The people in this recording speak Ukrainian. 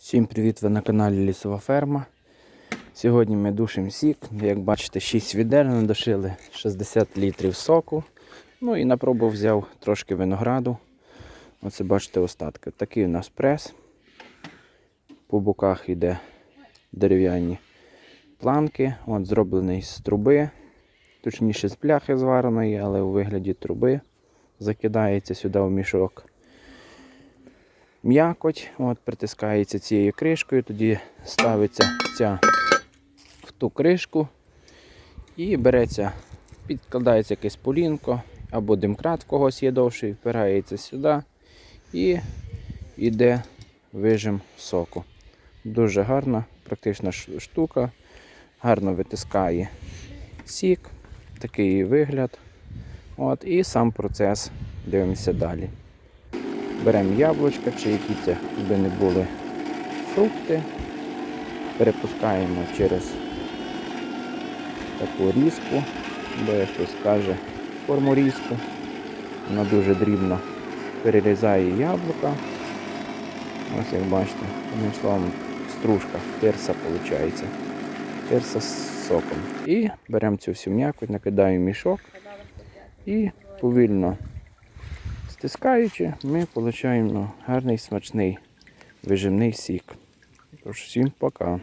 Всім привіт! Ви на каналі Лісова Ферма. Сьогодні ми душимо сік. Як бачите, 6 відер надушили 60 літрів соку. Ну і на пробу взяв трошки винограду. Оце бачите остатки. Такий у нас прес. По боках йде дерев'яні планки. От зроблений з труби. Точніше з пляхи звареної, але у вигляді труби. Закидається сюди в мішок м'якоть, от, притискається цією кришкою, тоді ставиться ця в ту кришку і береться, підкладається якесь полінко або димкрат в когось є довший, впирається сюди і йде вижим соку. Дуже гарна, практична штука, гарно витискає сік, такий вигляд. От, і сам процес дивимося далі. Беремо яблучка чи які це би не були фрукти, перепускаємо через таку різку, бо як хтось каже форму різку. Вона дуже дрібно перерізає яблука. Ось як бачите, одним словом, стружка, тирса виходить. Тирса з соком. І беремо цю всю м'якоть, накидаємо мішок і повільно Стискаючи, ми отримуємо гарний смачний вижимний сік. Тож всім пока.